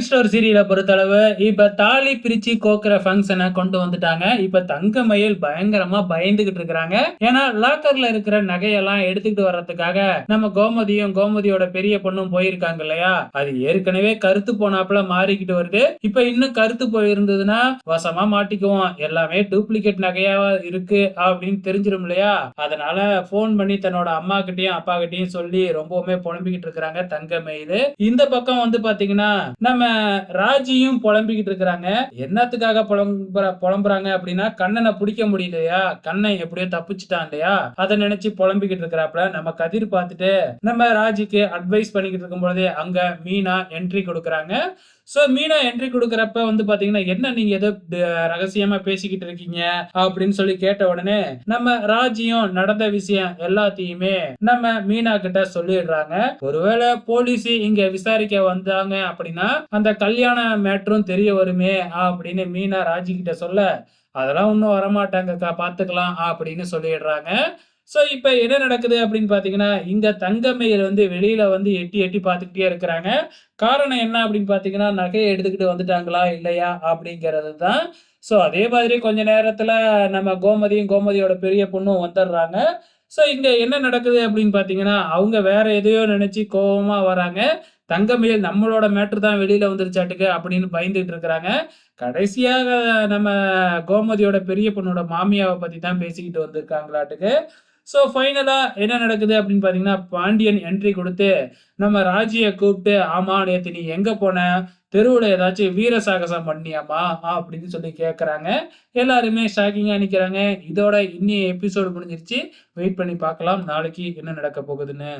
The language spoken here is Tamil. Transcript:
இந்தியன் ஸ்டோர் சீரியலை பொறுத்தளவு இப்போ தாலி பிரிச்சு கோக்குற ஃபங்க்ஷனை கொண்டு வந்துட்டாங்க. இப்போ தங்கமயில் பயங்கரமா பயந்துகிட்டு இருக்கிறாங்க. ஏன்னா லாக்கர்ல இருக்கிற நகையெல்லாம் எடுத்துக்கிட்டு வர்றதுக்காக நம்ம கோமதியும் கோமதியோட பெரிய பொண்ணும் போயிருக்காங்க இல்லையா? அது ஏற்கனவே கருத்து போனாப்புல மாறிக்கிட்டு வருது. இப்போ இன்னும் கருத்து போயிருந்ததுன்னா வசமா மாட்டிக்குவோம். எல்லாமே டூப்ளிகேட் நகையா இருக்கு அப்படின்னு தெரிஞ்சிடும் இல்லையா? அதனால போன் பண்ணி தன்னோட அம்மா கிட்டயும் அப்பா கிட்டயும் சொல்லி ரொம்பவுமே புலம்பிக்கிட்டு இருக்கிறாங்க தங்கமயில். இந்த பக்கம் வந்து பாத்தீங்கன்னா நம்ம ராஜியும் புலம்பிக்கிட்டு இருக்கிறாங்க. என்னத்துக்காக புலம்புற புலம்புறாங்க அப்படின்னா கண்ணனை பிடிக்க முடியலையா? கண்ணை எப்படியோ தப்பிச்சுட்டான் இல்லையா? அதை நினைச்சு புலம்பிக்கிட்டு இருக்கிறாப்ல நம்ம கதிர் பார்த்துட்டு நம்ம ராஜிக்கு அட்வைஸ் பண்ணிக்கிட்டு இருக்கும் பொழுதே அங்க மீனா என்ட்ரி கொடுக்குறாங்க. சோ மீனா என்ட்ரி கொடுக்குறப்ப வந்து பாத்தீங்கன்னா என்ன நீங்க ஏதோ ரகசியமா பேசிக்கிட்டு இருக்கீங்க? அப்படின்னு சொல்லி கேட்ட உடனே நம்ம ராஜியும் நடந்த விஷயம் எல்லாத்தையுமே நம்ம மீனா கிட்ட சொல்லிடுறாங்க. ஒருவேளை போலீஸ் இங்க விசாரிக்க வந்தாங்க அப்படின்னா அந்த கல்யாண மேட்ரும் தெரிய வருமே அப்படின்னு மீனா ராஜி கிட்ட சொல்ல அதெல்லாம் ஒன்றும் வரமாட்டாங்கக்கா பார்த்துக்கலாம் அப்படின்னு சொல்லிடுறாங்க. ஸோ இப்போ என்ன நடக்குது அப்படின்னு பார்த்தீங்கன்னா இங்கே தங்கமையில் வந்து வெளியில் வந்து எட்டி எட்டி பார்த்துக்கிட்டே இருக்கிறாங்க. காரணம் என்ன அப்படின்னு பார்த்தீங்கன்னா நகையை எடுத்துக்கிட்டு வந்துட்டாங்களா இல்லையா அப்படிங்கிறது தான். ஸோ அதே மாதிரி கொஞ்ச நேரத்தில் நம்ம கோமதியும் கோமதியோட பெரிய பொண்ணும் வந்துடுறாங்க. ஸோ இங்கே என்ன நடக்குது அப்படின்னு பார்த்தீங்கன்னா அவங்க வேற எதையோ நினச்சி கோபமாக வராங்க. தங்கமயில் நம்மளோட மேட்ரு தான் வெளியில வந்துருச்சாட்டுக்கு அப்படின்னு பயந்துட்டு இருக்கிறாங்க. கடைசியாக நம்ம கோமதியோட பெரிய பொண்ணோட மாமியாவை பத்தி தான் பேசிக்கிட்டு வந்திருக்காங்களாட்டுக்கு. ஸோ ஃபைனலாக என்ன நடக்குது அப்படின்னு பார்த்தீங்கன்னா பாண்டியன் என்ட்ரி கொடுத்து நம்ம ராஜியை கூப்பிட்டு ஆமா நேற்று நீ எங்கே போன? தெருவில் ஏதாச்சும் வீர சாகசம் பண்ணியாமா? அப்படின்னு சொல்லி கேட்குறாங்க எல்லாருமே ஷாக்கிங்காக நிற்கிறாங்க இதோட இன்னி எபிசோடு முடிஞ்சிருச்சு. வெயிட் பண்ணி பார்க்கலாம். நாளைக்கு என்ன நடக்க போகுதுன்னு.